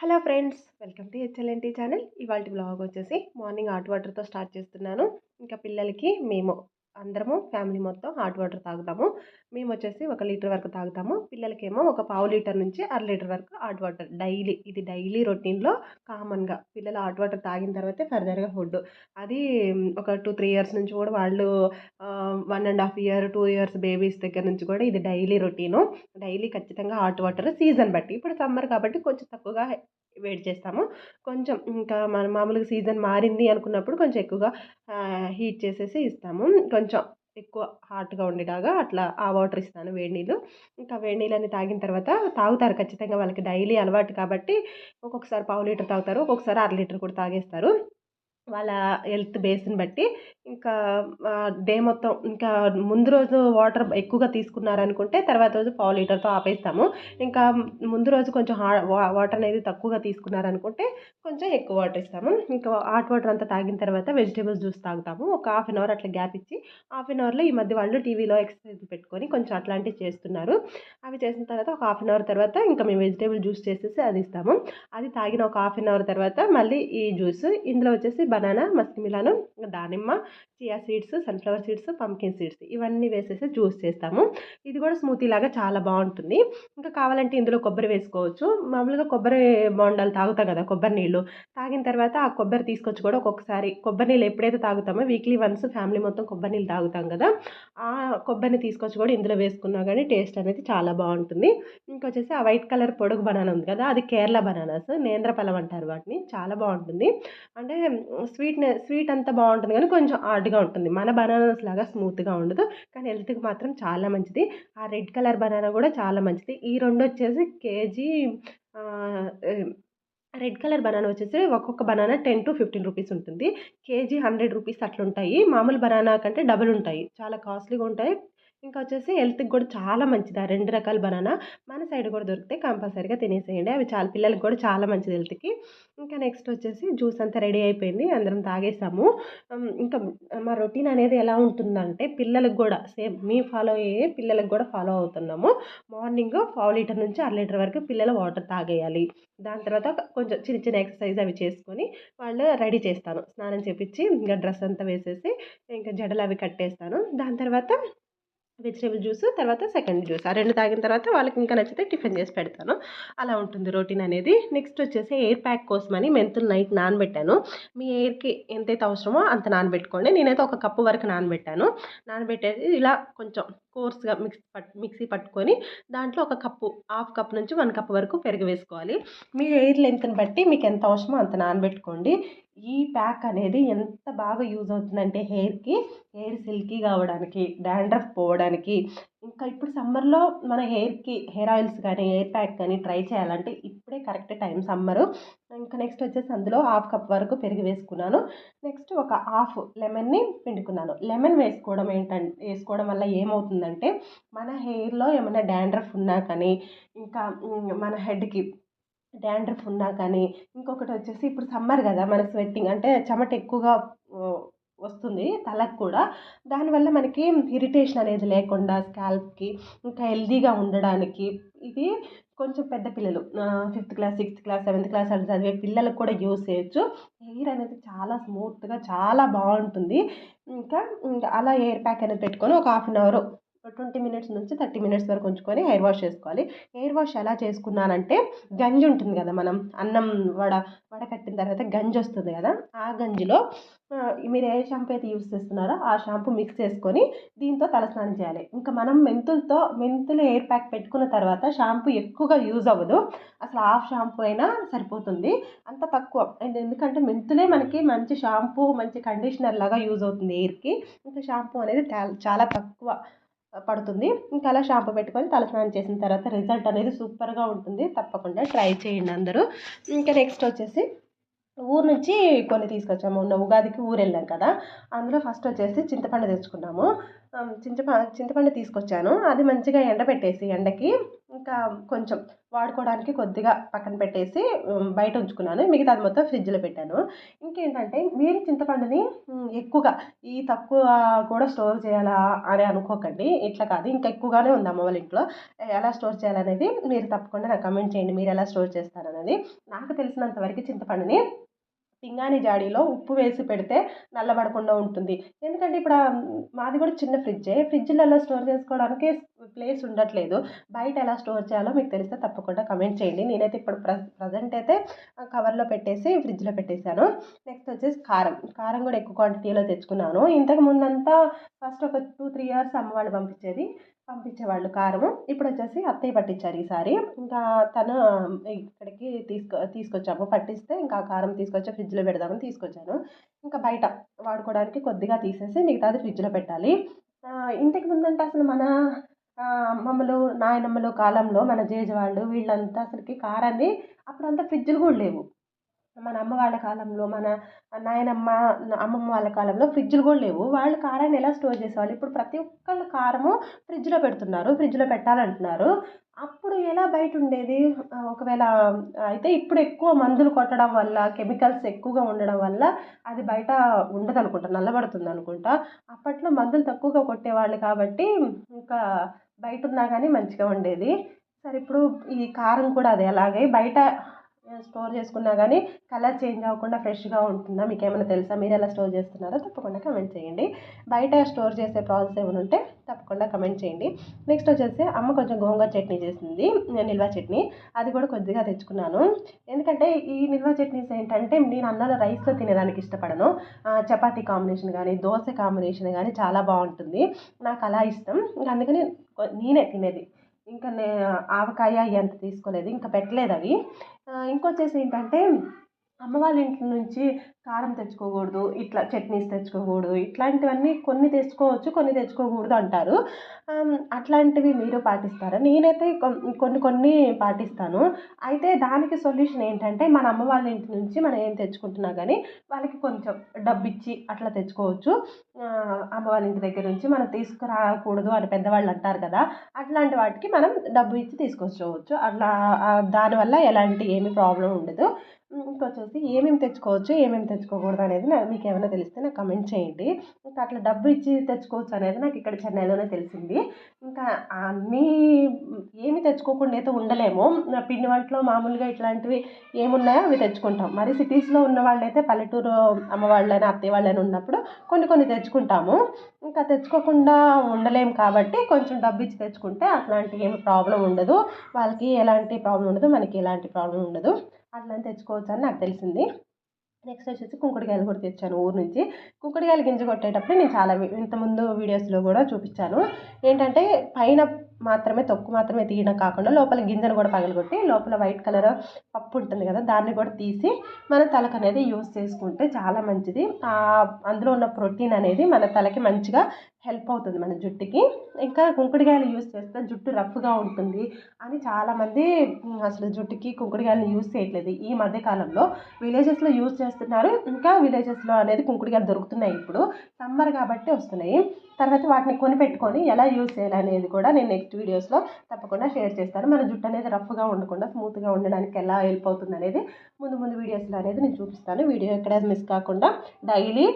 Hello friends welcome to HLNT channel. ఇవాళ blog వచ్చేసి morning hot వాటర్తో స్టార్ట్ చేస్తున్నాను. ఇంకా పిల్లలకి మేము అందరము ఫ్యామిలీ మొత్తం హాట్ వాటర్ తాగుతాము. మేము వచ్చేసి ఒక లీటర్ వరకు తాగుతాము. పిల్లలకేమో ఒక పావు లీటర్ నుంచి అర లీటర్ వరకు హాట్ వాటర్ డైలీ ఇది డైలీ రొటీన్లో కామన్గా పిల్లలు హాట్ వాటర్ తాగిన తర్వాతే ఫర్దర్గా ఫుడ్ అది ఒక టూ త్రీ ఇయర్స్ నుంచి కూడా వాళ్ళు one and half year two years babies దగ్గర నుంచి కూడా ఇది డైలీ రొటీను. డైలీ ఖచ్చితంగా హాట్ వాటర్ సీజన్ బట్టి. ఇప్పుడు సమ్మర్ కాబట్టి కొంచెం తక్కువగా వేడి చేస్తాము. కొంచెం ఇంకా మన మామూలుగా సీజన్ మారింది అనుకున్నప్పుడు కొంచెం ఎక్కువగా హీట్ చేసేసి ఇస్తాము. కొంచెం ఎక్కువ హాట్గా ఉండేలాగా అట్లా ఆ వాటర్ ఇస్తాను వేడి నీళ్ళు. ఇంకా వేడి నీళ్ళని తాగిన తర్వాత తాగుతారు ఖచ్చితంగా వాళ్ళకి డైలీ అలవాటు కాబట్టి ఒక్కొక్కసారి పావు లీటర్ తాగుతారు ఒక్కొక్కసారి అర లీటర్ కూడా తాగేస్తారు. వాళ్ళ హెల్త్ బేస్ని బట్టి ఇంకా డే మొత్తం ఇంకా ముందు రోజు వాటర్ ఎక్కువగా తీసుకున్నారనుకుంటే తర్వాత రోజు పావు లీటర్తో ఆపేస్తాము. ఇంకా ముందు రోజు కొంచెం వాటర్ అనేది తక్కువగా తీసుకున్నారనుకుంటే కొంచెం ఎక్కువ వాటర్ ఇస్తాము. ఇంకా హాట్ వాటర్ అంతా తాగిన తర్వాత వెజిటేబుల్స్ జ్యూస్ తాగుతాము. ఒక హాఫ్ అన్ అవర్ అట్లా గ్యాప్ ఇచ్చి హాఫ్ అన్ అవర్లో ఈ మధ్య వాళ్ళు టీవీలో ఎక్సర్సైజ్ పెట్టుకొని కొంచెం అట్లాంటివి చేస్తున్నారు. అవి చేసిన తర్వాత ఒక హాఫ్ అన్ అవర్ తర్వాత ఇంకా మేము వెజిటేబుల్ జ్యూస్ చేసేసి అది ఇస్తాము. అది తాగిన ఒక హాఫ్ అన్ అవర్ తర్వాత మళ్ళీ ఈ జ్యూస్ ఇందులో వచ్చేసి బనానా మస్కిమిలాను దానిమ్మ chia seeds sunflower seeds pumpkin seeds ఇవన్నీ వేసేసి జ్యూస్ చేస్తాము. ఇది కూడా స్మూతీ లాగా చాలా బాగుంటుంది. ఇంకా కావాలంటే ఇందులో కొబ్బరి వేసుకోవచ్చు. మామూలుగా కొబ్బరి బొండాలు తాగుతాం కదా కొబ్బరి నీళ్ళు. తాగిన తర్వాత ఆ కొబ్బరి తీసుకొచ్చి కూడా ఒక్కొక్కసారి కొబ్బరి నీళ్ళు ఎప్పుడైతే తాగుతామో వీక్లీ వన్స్ ఫ్యామిలీ మొత్తం కొబ్బరి నీళ్ళు తాగుతాం కదా ఆ కొబ్బరిని తీసుకొచ్చి కూడా ఇందులో వేసుకున్నా కానీ టేస్ట్ అనేది చాలా బాగుంటుంది. ఇంకొచ్చేసి ఆ వైట్ కలర్ పొడుగు బనానా ఉంది కదా అది కేరళ బనానాస్ నేంద్రపలం అంటారు వాటిని. చాలా బాగుంటుంది. అంటే స్వీట్నెస్ స్వీట్ అంతా బాగుంటుంది కానీ కొంచెం హార్డ్గా ఉంటుంది. మన బనానాస్ లాగా స్మూత్గా ఉండదు కానీ హెల్త్కి మాత్రం చాలా మంచిది. ఆ రెడ్ కలర్ బనానా కూడా చాలా మంచిది. ఈ రెండు వచ్చేసి కేజీ రెడ్ కలర్ బనానా వచ్చేసి ఒక్కొక్క banana ten to fifteen rupees ఉంటుంది. కేజీ హండ్రెడ్ రూపీస్ అట్లుంటాయి. మామూలు బనానా కంటే డబుల్ ఉంటాయి. చాలా కాస్ట్లీగా ఉంటాయి. ఇంకా వచ్చేసి హెల్త్కి కూడా చాలా మంచిది. ఆ రెండు రకాల బనానా మన సైడ్ కూడా దొరికితే కంపల్సరీగా తినేసేయండి. అవి చాలా పిల్లలకి కూడా చాలా మంచిది హెల్త్కి. ఇంకా నెక్స్ట్ వచ్చేసి జ్యూస్ అంతా రెడీ అయిపోయింది. అందరం తాగేసాము. ఇంకా మా రొటీన్ అనేది ఎలా ఉంటుందంటే పిల్లలకు కూడా సేమ్ మీ ఫాలో అయ్యే పిల్లలకు కూడా ఫాలో అవుతున్నాము. మార్నింగ్ పావు లీటర్ నుంచి అర లీటర్ వరకు పిల్లలు వాటర్ తాగేయాలి. దాని తర్వాత కొంచెం చిన్న చిన్న ఎక్సర్సైజ్ అవి చేసుకొని వాళ్ళు రెడీ చేస్తాను. స్నానం చేపించి ఇంకా డ్రెస్ అంతా వేసేసి ఇంకా జడలు అవి కట్టేస్తాను. దాని తర్వాత వెజిటేబుల్ జ్యూస్ తర్వాత సెకండ్ జ్యూస్ ఆ రెండు తాగిన తర్వాత వాళ్ళకి ఇంకా నచ్చితే టిఫిన్ చేసి పెడతాను. అలా ఉంటుంది రొటీన్ అనేది. నెక్స్ట్ వచ్చేసి ఎయిర్ ప్యాక్ కోసమని మెంతులు నైట్ నానబెట్టాను. మీ ఎయిర్కి ఎంతైతే అవసరమో అంత నానబెట్టుకోండి. నేనైతే ఒక కప్పు వరకు నానబెట్టాను. నానబెట్టేది ఇలా కొంచెం కోర్స్గా మిక్స్ పట్ మిక్సీ పట్టుకొని దాంట్లో ఒక కప్పు హాఫ్ కప్ నుంచి వన్ కప్ వరకు పెరుగు వేసుకోవాలి. మీ ఎయిర్ లెంత్ని బట్టి మీకు ఎంత అవసరమో అంత నానబెట్టుకోండి. ఈ ప్యాక్ అనేది ఎంత బాగా యూజ్ అవుతుందంటే హెయిర్కి హెయిర్ సిల్కీ కావడానికి డాండ్రఫ్ పోవడానికి. ఇంకా ఇప్పుడు సమ్మర్లో మన హెయిర్కి హెయిర్ ఆయిల్స్ కానీ హెయిర్ ప్యాక్ కానీ ట్రై చేయాలంటే ఇప్పుడే కరెక్ట్ టైం సమ్మరు. ఇంకా నెక్స్ట్ వచ్చేసి అందులో హాఫ్ కప్ వరకు పెరుగు వేసుకున్నాను. నెక్స్ట్ ఒక హాఫ్ లెమన్ని పిండుకున్నాను. లెమన్ వేసుకోవడం ఏంటంటే వేసుకోవడం వల్ల ఏమవుతుందంటే మన హెయిర్లో ఏమైనా డాండ్రఫ్ ఉన్నా కానీ ఇంకా మన హెడ్కి డాండ్రఫ్ ఉన్నా కానీ ఇంకొకటి వచ్చేసి ఇప్పుడు సమ్మర్ కదా మన స్వెట్టింగ్ అంటే చెమట ఎక్కువగా వస్తుంది తలకు కూడా. దానివల్ల మనకి ఇరిటేషన్ అనేది లేకుండా స్కాల్ప్కి ఇంకా హెల్దీగా ఉండడానికి ఇది కొంచెం పెద్ద పిల్లలు fifth class sixth class seventh class అట్లా చదివే పిల్లలకు కూడా యూస్ చేయొచ్చు. హెయిర్ అనేది చాలా స్మూత్గా చాలా బాగుంటుంది. ఇంకా ఇంకా అలా హెయిర్ ప్యాక్ అనేది పెట్టుకొని ఒక half an hour twenty minutes నుంచి థర్టీ మినిట్స్ వరకు ఉంచుకొని హెయిర్ వాష్ చేసుకోవాలి. హెయిర్ వాష్ ఎలా చేసుకున్నానంటే గంజి ఉంటుంది కదా మనం అన్నం వడ వడకట్టిన తర్వాత గంజి వస్తుంది కదా ఆ గంజిలో మీరు ఏ షాంపూ అయితే యూస్ చేస్తున్నారో ఆ షాంపూ మిక్స్ చేసుకొని దీంతో తలస్నానం చేయాలి. ఇంకా మనం మెంతులతో మెంతులు ఎయిర్ ప్యాక్ పెట్టుకున్న తర్వాత షాంపూ ఎక్కువగా యూజ్ అవ్వదు. అసలు హాఫ్ షాంపూ అయినా సరిపోతుంది. అంత తక్కువ. అండ్ ఎందుకంటే మెంతులే మనకి మంచి షాంపూ మంచి కండిషనర్ లాగా యూజ్ అవుతుంది ఎయిర్కి ఇంకా షాంపూ అనేది చాలా తక్కువ. పడుతుంది. ఇంకా అలా షాంపూ పెట్టుకొని తలస్నానం చేసిన తర్వాత రిజల్ట్ అనేది సూపర్గా ఉంటుంది. తప్పకుండా ట్రై చేయండి అందరూ. ఇంకా నెక్స్ట్ వచ్చేసి ఊరు నుంచి కొన్ని తీసుకొచ్చాము. ఉన్న ఉగాదికి ఊరు వెళ్ళాం కదా. అందులో ఫస్ట్ వచ్చేసి చింతపండు తెచ్చుకున్నాము. చింతపండు చింతపండు తీసుకొచ్చాను. అది మంచిగా ఎండబెట్టేసి ఎండకి ఇంకా కొంచెం వాడుకోవడానికి కొద్దిగా పక్కన పెట్టేసి బయట ఉంచుకున్నాను. మిగతాది మొత్తం ఫ్రిడ్జ్లో పెట్టాను. ఇంకేంటంటే మీరు చింతపండుని ఎక్కువగా ఈ తక్కువ కూడా స్టోర్ చేయాలా అని అనుకోకండి. ఇట్లా కాదు. ఇంకా ఎక్కువగానే ఉంది అమ్మ వాళ్ళ ఇంట్లో. ఎలా స్టోర్ చేయాలనేది మీరు తప్పకుండా నాకు కమెంట్ చేయండి. మీరు ఎలా స్టోర్ చేస్తారనేది. నాకు తెలిసినంత వరకు చింతపండుని పింగాణి జాడీలో ఉప్పు వేసి పెడితే నల్లబడకుండా ఉంటుంది. ఎందుకంటే ఇప్పుడు మాది కూడా చిన్న ఫ్రిడ్జే. ఫ్రిడ్జ్లలో స్టోర్ చేసుకోవడానికి ప్లేస్ ఉండట్లేదు. బయట ఎలా స్టోర్ చేయాలో మీకు తెలిస్తే తప్పకుండా కమెంట్ చేయండి. నేనైతే ఇప్పుడు ప్ర ప్రజెంట్ అయితే కవర్లో పెట్టేసి ఫ్రిడ్జ్లో పెట్టేశాను. నెక్స్ట్ వచ్చేసి కారం. కారం కూడా ఎక్కువ క్వాంటిటీలో తెచ్చుకున్నాను. ఇంతకు ముందంతా ఫస్ట్ ఒక టూ త్రీ ఇయర్స్ అమ్మ వాళ్ళు పంపించేది. పంపించేవాళ్ళు కారము. ఇప్పుడు వచ్చేసి అత్తయ్య పట్టించారు ఈసారి. ఇంకా తను ఇక్కడికి తీసుకొ తీసుకొచ్చాము. పట్టిస్తే ఇంకా కారం తీసుకొచ్చి ఫ్రిడ్జ్లో పెడదామని తీసుకొచ్చాను. ఇంకా బయట వాడుకోవడానికి కొద్దిగా తీసేసి మిగతాది ఫ్రిడ్జ్లో పెట్టాలి. ఇంతకు ముందంటే అసలు మన అమ్మమ్మలు నాయనమ్మలు కాలంలో మన జేజ వాళ్ళు వీళ్ళంతా అసలుకి కారాన్ని అప్పుడంతా ఫ్రిడ్జ్లు కూడా లేవు. మన అమ్మ వాళ్ళ కాలంలో మన నాయనమ్మ అమ్మమ్మ వాళ్ళ కాలంలో ఫ్రిడ్జ్లు కూడా లేవు. వాళ్ళు కారాన్ని ఎలా స్టోర్ చేసేవాళ్ళు? ఇప్పుడు ప్రతి ఒక్కళ్ళు కారము ఫ్రిడ్జ్లో పెడుతున్నారు ఫ్రిడ్జ్లో పెట్టాలంటున్నారు. అప్పుడు ఎలా బయట ఉండేది? ఒకవేళ అయితే ఇప్పుడు ఎక్కువ మందులు కొట్టడం వల్ల కెమికల్స్ ఎక్కువగా ఉండడం వల్ల అది బయట ఉండదు అనుకుంటా నల్లబడుతుంది అనుకుంటా అప్పట్లో మందులు తక్కువగా కొట్టేవాళ్ళు కాబట్టి ఇంకా బయట ఉన్నా కానీ మంచిగా ఉండేది. సరే ఇప్పుడు ఈ కారం కూడా అదే అలాగే బయట స్టోర్ చేసుకున్నా కానీ కలర్ చేంజ్ అవ్వకుండా ఫ్రెష్గా ఉంటుందా? మీకు ఏమైనా తెలుసా? మీరు ఎలా స్టోర్ చేస్తున్నారో తప్పకుండా కమెంట్ చేయండి. బయట స్టోర్ చేసే ప్రాసెస్ ఏమైనా ఉంటే తప్పకుండా కమెంట్ చేయండి. నెక్స్ట్ వచ్చేసి అమ్మ కొంచెం గోంగూర చట్నీ చేసింది నిల్వ చట్నీ. అది కూడా కొద్దిగా తెచ్చుకున్నాను. ఎందుకంటే ఈ నిల్వ చట్నీస్ ఏంటంటే నేను అన్నాల రైస్లో తినేదానికి ఇష్టపడను. చపాతీ కాంబినేషన్ కానీ దోశ కాంబినేషన్ కానీ చాలా బాగుంటుంది. నాకు అలా ఇష్టం. అందుకని నేనే తినేది. ఇంకా నే ఆవకాయ ఎంత తీసుకోలేదు ఇంకా పెట్టలేదు అవి. ఇంకొచ్చేసి ఏంటంటే అమ్మ వాళ్ళ ఇంటి నుంచి కారం తెచ్చుకోకూడదు ఇట్లా చట్నీస్ తెచ్చుకోకూడదు ఇట్లాంటివన్నీ కొన్ని తెచ్చుకోవచ్చు కొన్ని తెచ్చుకోకూడదు అంటారు. అట్లాంటివి మీరు పాటిస్తారా? నేనైతే కొన్ని కొన్ని పాటిస్తాను. అయితే దానికి సొల్యూషన్ ఏంటంటే మన అమ్మ వాళ్ళ ఇంటి నుంచి మనం ఏం తెచ్చుకుంటున్నా కానీ వాళ్ళకి కొంచెం డబ్బు ఇచ్చి అట్లా తెచ్చుకోవచ్చు. అమ్మ వాళ్ళ ఇంటి దగ్గర నుంచి మనం తీసుకురాకూడదు అని పెద్దవాళ్ళు అంటారు కదా అట్లాంటి వాటికి మనం డబ్బు ఇచ్చి తీసుకొచ్చుకోవచ్చు. అట్లా దానివల్ల ఎలాంటి ఏమి ప్రాబ్లం ఉండదు. ఇంకొచ్చేసి ఏమేమి తెచ్చుకోవచ్చు ఏమేమి తెచ్చుకోకూడదు అనేది మీకు ఏమైనా తెలిస్తే నాకు కమెంట్ చేయండి. ఇంకా అట్లా డబ్బు ఇచ్చి తెచ్చుకోవచ్చు అనేది నాకు ఇక్కడ చెన్నైలోనే తెలిసింది. ఇంకా అన్నీ ఏమి తెచ్చుకోకుండా అయితే ఉండలేము. పిండి వంటలు మామూలుగా ఇట్లాంటివి ఏమున్నాయో అవి తెచ్చుకుంటాం. మరి సిటీస్లో ఉన్న వాళ్ళైతే పల్లెటూరు అమ్మ వాళ్ళైనా అత్తయ్య వాళ్ళని ఉన్నప్పుడు కొన్ని కొన్ని తెచ్చుకుంటాము. ఇంకా తెచ్చుకోకుండా ఉండలేము కాబట్టి కొంచెం డబ్బు ఇచ్చి తెచ్చుకుంటే అట్లాంటి ఏమి ప్రాబ్లం ఉండదు. వాళ్ళకి ఎలాంటి ప్రాబ్లం ఉండదు మనకి ఎలాంటి ప్రాబ్లం ఉండదు. అట్లా తెచ్చుకోవచ్చు అని నాకు తెలిసింది. నెక్స్ట్ వచ్చేసి కుంకుడుకాయలు కూడా తెచ్చాను ఊరు నుంచి. కుంకుడుకాయలు గింజ కొట్టేటప్పుడు నేను చాలా ఇంతకుముందు వీడియోస్లో కూడా చూపించాను. ఏంటంటే పైన మాత్రమే తొక్కు మాత్రమే తీయడం కాకుండా లోపల గింజను కూడా పగలగొట్టి లోపల వైట్ కలర్ పప్పు ఉంటుంది కదా దాన్ని కూడా తీసి మన తలకు అనేది యూస్ చేసుకుంటే చాలా మంచిది. అందులో ఉన్న ప్రోటీన్ అనేది మన తలకి మంచిగా హెల్ప్ అవుతుంది మన జుట్టుకి. ఇంకా కుంకుడుకాయలు యూస్ చేస్తే జుట్టు రఫ్గా ఉంటుంది అని చాలామంది అసలు జుట్టుకి కుంకుడుకాయలు యూస్ చేయట్లేదు. ఈ మధ్యకాలంలో విలేజెస్లో యూస్ చేస్తున్నారు. ఇంకా విలేజెస్లో అనేది కుంకుడుకాయలు దొరుకుతున్నాయి ఇప్పుడు. సమ్మర్ కాబట్టి వస్తున్నాయి. తర్వాత వాటిని కొనిపెట్టుకొని ఎలా యూస్ చేయాలనేది కూడా నేను నెక్స్ట్ వీడియోస్లో తప్పకుండా షేర్ చేస్తాను. మన జుట్టు అనేది రఫ్గా ఉండకుండా స్మూత్గా ఉండడానికి ఎలా హెల్ప్ అవుతుంది అనేది ముందు ముందు వీడియోస్లో అనేది నేను చూపిస్తాను. వీడియో ఎక్కడ మిస్ కాకుండా డైలీ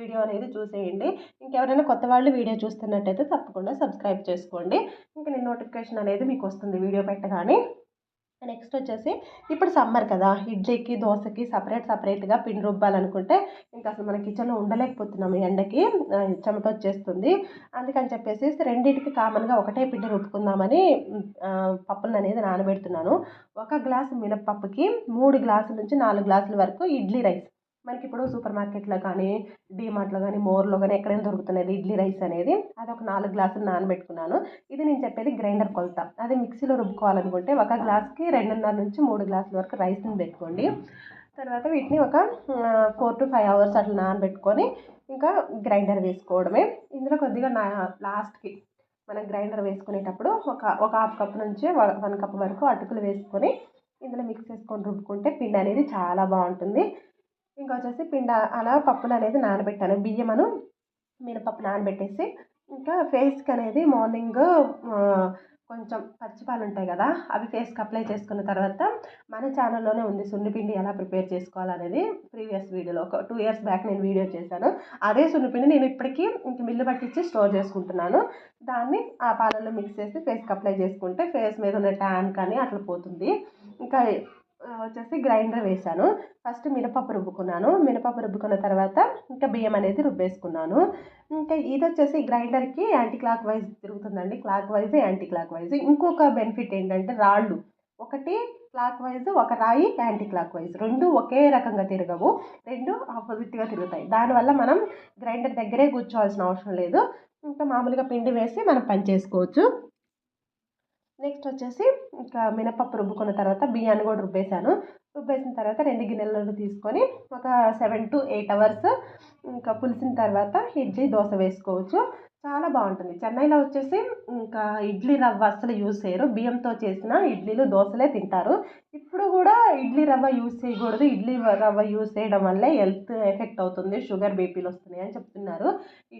వీడియో అనేది చూసేయండి. ఇంకెవరైనా కొత్త వాళ్ళు వీడియో చూస్తున్నట్టయితే తప్పకుండా సబ్స్క్రైబ్ చేసుకోండి. ఇంకా నేను నోటిఫికేషన్ అనేది మీకు వస్తుంది వీడియో పెట్టగానే. నెక్స్ట్ వచ్చేసి ఇప్పుడు సమ్మర్ కదా ఇడ్లీకి దోశకి సపరేట్ సపరేట్గా పిండి రుబ్బాలనుకుంటే ఇంకా అసలు మన కిచెన్లో ఉండలేకపోతున్నాము ఎండకి చెమట వచ్చేస్తుంది. అందుకని చెప్పేసి రెండింటికి కామన్గా ఒకటే పిండి రుబ్బుకుందామని పప్పులను అనేది నానబెడుతున్నాను. ఒక గ్లాసు మినప్పప్పుకి మూడు గ్లాసుల నుంచి నాలుగు గ్లాసుల వరకు ఇడ్లీ రైస్. మనకి ఇప్పుడు సూపర్ మార్కెట్లో కానీ డీమార్ట్లో కానీ మోర్లో కానీ ఎక్కడైనా దొరుకుతున్నది ఇడ్లీ రైస్ అనేది అది ఒక నాలుగు గ్లాసులు నానబెట్టుకున్నాను. ఇది నేను చెప్పేది గ్రైండర్ కొలత. అది మిక్సీలో రుబ్బుకోవాలనుకుంటే ఒక గ్లాస్కి రెండున్నర నుంచి మూడు గ్లాసుల వరకు రైస్ని పెట్టుకోండి. తర్వాత వీటిని ఒక ఫోర్ టు ఫైవ్ అవర్స్ అట్లా నానబెట్టుకొని ఇంకా గ్రైండర్ వేసుకోవడమే. ఇందులో కొద్దిగా నా లాస్ట్కి మనం గ్రైండర్ వేసుకునేటప్పుడు ఒక ఒక హాఫ్ కప్ నుంచి వన్ కప్ వరకు అటుకులు వేసుకొని ఇందులో మిక్స్ చేసుకొని రుబ్బుకుంటే పిండి అనేది చాలా బాగుంటుంది. ఇంకా వచ్చేసి పిండ అలా పప్పులు అనేది నానబెట్టాను. బియ్యమను మినపప్పు నానబెట్టేసి ఇంకా ఫేస్కి అనేది మార్నింగ్ కొంచెం పచ్చిపాలు ఉంటాయి కదా అవి ఫేస్కి అప్లై చేసుకున్న తర్వాత మన ఛానల్లోనే ఉంది సున్నిపిండి ఎలా ప్రిపేర్ చేసుకోవాలనేది ప్రీవియస్ వీడియోలో. ఒక టూ ఇయర్స్ బ్యాక్ నేను వీడియో చేశాను. అదే సున్నిపిండి నేను ఇప్పటికీ ఇంక మిల్లు పట్టించి స్టోర్ చేసుకుంటున్నాను. దాన్ని ఆ పాలల్లో మిక్స్ చేసి ఫేస్కి అప్లై చేసుకుంటే ఫేస్ మీద ఉన్న ట్యాన్ కానీ అట్లా పోతుంది. ఇంకా వచ్చేసి గ్రైండర్ వేశాను. ఫస్ట్ మినపప్పు రుబ్బుకున్నాను. మినపప్పు రుబ్బుకున్న తర్వాత ఇంకా బియ్యం అనేది రుబ్బేసుకున్నాను. ఇంకా ఇది వచ్చేసి గ్రైండర్కి యాంటీ క్లాక్ వైజ్ తిరుగుతుందండి. Clockwise anticlockwise ఇంకొక బెనిఫిట్ ఏంటంటే రాళ్ళు. ఒకటి క్లాక్ వైజ్ ఒక రాయి యాంటీ క్లాక్ వైజ్ రెండు ఒకే రకంగా తిరగవు. రెండు ఆపోజిట్గా తిరుగుతాయి. దానివల్ల మనం గ్రైండర్ దగ్గరే కూర్చోవాల్సిన అవసరం లేదు. ఇంకా మామూలుగా పిండి వేసి మనం పని చేసుకోవచ్చు. నెక్స్ట్ వచ్చేసి ఇంకా మినపప్పు రుబ్బుకున్న తర్వాత బియ్యాన్ని కూడా రుబ్బేశాను. రుబ్బేసిన తర్వాత రెండు గిన్నెలను తీసుకొని ఒక సెవెన్ టు ఎయిట్ అవర్స్ ఇంకా పులిసిన తర్వాత ఇడ్లీ దోశ వేసుకోవచ్చు. చాలా బాగుంటుంది. చెన్నైలో వచ్చేసి ఇంకా ఇడ్లీ రవ్వ అస్సలు యూజ్ చేయరు. బియ్యంతో చేసిన ఇడ్లీలు దోశలే తింటారు. ఇప్పుడు కూడా ఇడ్లీ రవ్వ యూజ్ చేయకూడదు. ఇడ్లీ రవ్వ యూజ్ చేయడం వల్లే హెల్త్ ఎఫెక్ట్ అవుతుంది. షుగర్ బీపీలు వస్తున్నాయి అని చెప్తున్నారు.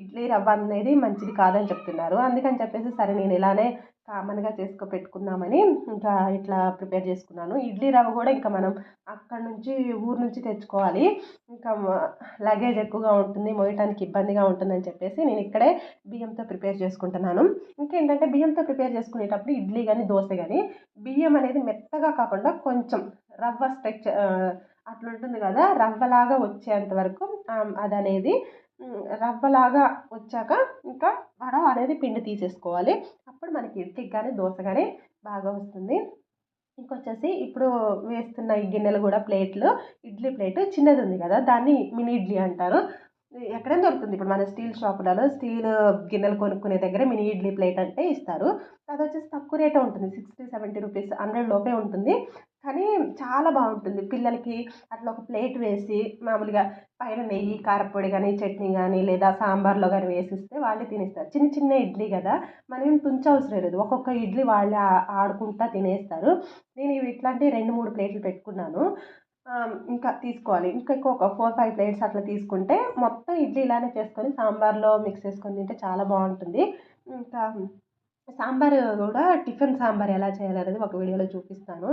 ఇడ్లీ రవ్వ అనేది మంచిది కాదని చెప్తున్నారు. అందుకని చెప్పేసి సరే నేను ఇలానే కామన్గా చేసుకో పెట్టుకుందామని ఇంకా ఇట్లా ప్రిపేర్ చేసుకున్నాను. ఇడ్లీ రవ్వ కూడా ఇంకా మనం అక్కడ నుంచి ఊరు నుంచి తెచ్చుకోవాలి. ఇంకా లగేజ్ ఎక్కువగా ఉంటుంది మోయటానికి ఇబ్బందిగా ఉంటుందని చెప్పేసి నేను ఇక్కడే బియ్యంతో ప్రిపేర్ చేసుకుంటున్నాను. ఇంకేంటంటే బియ్యంతో ప్రిపేర్ చేసుకునేటప్పుడు ఇడ్లీ కానీ దోశ కానీ బియ్యం అనేది మెత్తగా కాకుండా కొంచెం రవ్వ స్ట్రక్చర్ అట్లుంటుంది కదా రవ్వలాగా వచ్చేంత వరకు అది అనేది రవ్వలాగా వచ్చాక ఇంకా మనం అనేది పిండి తీసేసుకోవాలి. అప్పుడు మనకి ఇడ్లీకి కానీ దోశ కానీ బాగా వస్తుంది. ఇంకొచ్చేసి ఇప్పుడు వేస్తున్న ఈ గిన్నెలు కూడా ప్లేట్లు ఇడ్లీ ప్లేట్ చిన్నది ఉంది కదా దాన్ని మినీ ఇడ్లీ అంటారు. ఎక్కడైనా దొరుకుతుంది. ఇప్పుడు మన స్టీల్ షాపులలో స్టీల్ గిన్నెలు కొనుక్కునే దగ్గర మినీ ఇడ్లీ ప్లేట్ అంటే ఇస్తారు. అది వచ్చేసి తక్కువ రేటే ఉంటుంది. సిక్స్టీ సెవెంటీ రూపీస్ హండ్రెడ్ లోపే ఉంటుంది. కానీ చాలా బాగుంటుంది. పిల్లలకి అట్లా ఒక ప్లేట్ వేసి మామూలుగా పైన నెయ్యి కారపొడి కానీ చట్నీ కానీ లేదా సాంబార్లో కానీ వేసిస్తే వాళ్ళే తినేస్తారు. చిన్న చిన్న ఇడ్లీ కదా మనం తుంచవసరం లేదు. ఒక్కొక్క ఇడ్లీ వాళ్ళే ఆడుకుంటా తినేస్తారు. నేను ఇవి ఇట్లాంటి రెండు మూడు ప్లేట్లు పెట్టుకున్నాను. ఇంకా తీసుకోవాలి. ఇంకా ఒక ఫోర్ ఫైవ్ ప్లేట్స్ అట్లా తీసుకుంటే మొత్తం ఇడ్లీ ఇలానే చేసుకొని సాంబార్లో మిక్స్ చేసుకొని తింటే చాలా బాగుంటుంది. ఇంకా సాంబార్ కూడా టిఫిన్ సాంబార్ ఎలా చేయాలనేది ఒక వీడియోలో చూపిస్తాను.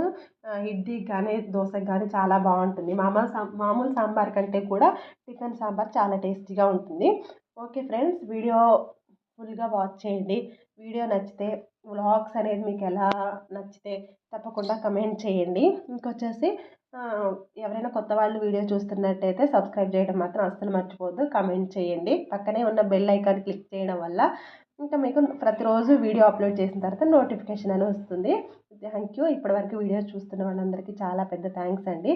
ఇడ్లీకి కానీ దోశకి కానీ చాలా బాగుంటుంది. మామూలు సాం మామూలు సాంబార్ కంటే కూడా టిఫిన్ సాంబార్ చాలా టేస్టీగా ఉంటుంది. ఓకే ఫ్రెండ్స్ వీడియో ఫుల్గా వాచ్ చేయండి. వీడియో నచ్చితే వ్లాగ్స్ అనేది మీకు ఎలా నచ్చితే తప్పకుండా కమెంట్ చేయండి. ఇంకొచ్చేసి ఎవరైనా కొత్త వాళ్ళు వీడియో చూస్తున్నట్టయితే సబ్స్క్రైబ్ చేయడం మాత్రం అస్సలు మర్చిపోవద్దు. కమెంట్ చేయండి. పక్కనే ఉన్న బెల్ ఐకాన్ క్లిక్ చేయడం వల్ల ఇంకా మీకు ప్రతిరోజు వీడియో అప్లోడ్ చేసిన తర్వాత నోటిఫికేషన్ అని వస్తుంది. Thank you. ఇప్పటివరకు వీడియో చూస్తున్న వాళ్ళందరికీ చాలా పెద్ద థ్యాంక్స్ అండి.